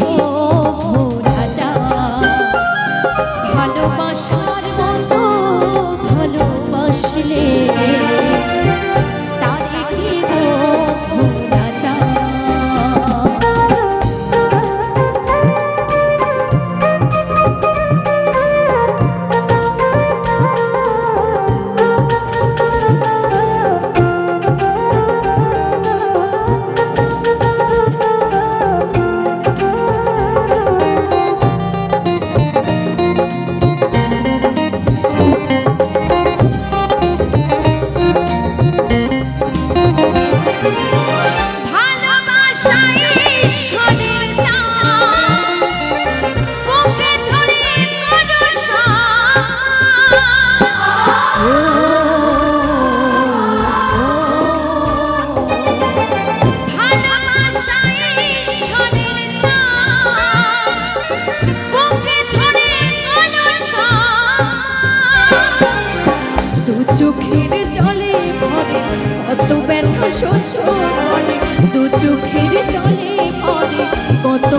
গো। চোখের চলে ভরে কত ব্যথা সহ্য করে। দু চোখের চলে ভরে কত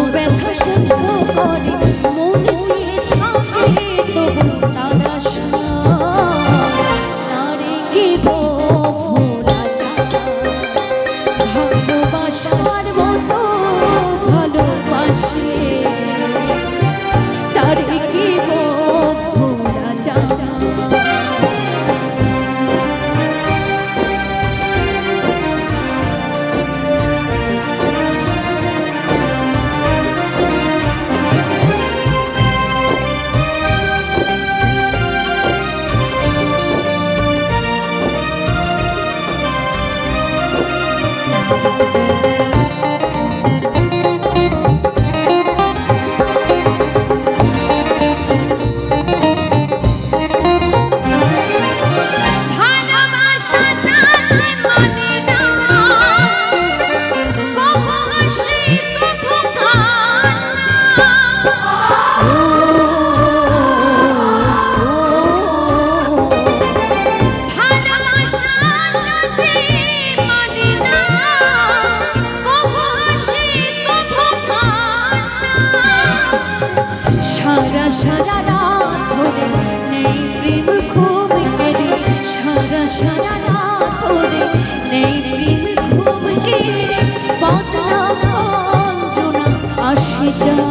一张